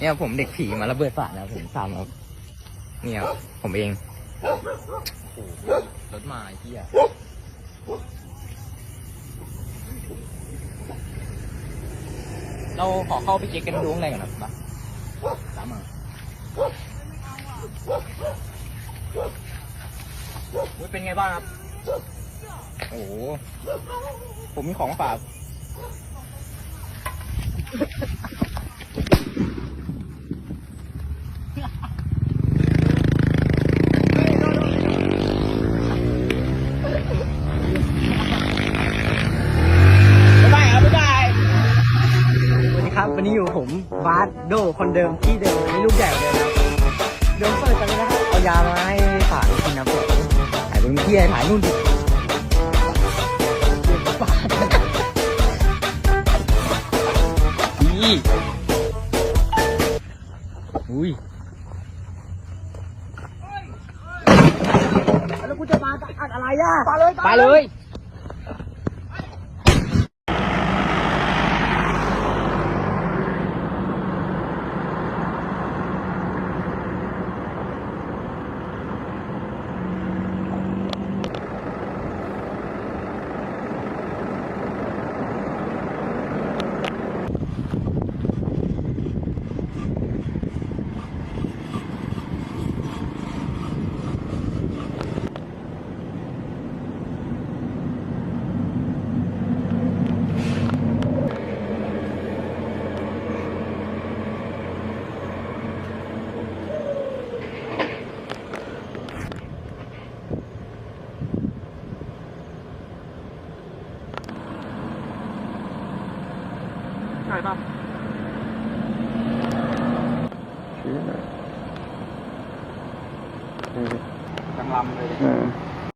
เนี่ยผมเด็กผีมาระเบิดฝานะผมซ้ำครับเนี่ยผมเองโอ้โหรถมาไอ้เหี้ยเราขอเข้าไปเช็คกันดูข้างในก่อนนะมาตามมาเฮ้ยเป็นไงบ้างครับ โอ้โห ผมมีของฝาก บ๊ายบายครับบ๊ายบาย ส วับวันนี้อยู่ผมบาสโดคนเดิมที่เดิมในรูปแบบเดิมเดิมเปิดกันเลยนะครับเอายามาให้ฝากกินนะผมถ่ายบนเที่ยถ่ายนู่นดินี่อุ้ยแล้วกูจะมาอัดอะไรอะปาเลยไปเลย ใช่ป่ะจังลำเลยเออ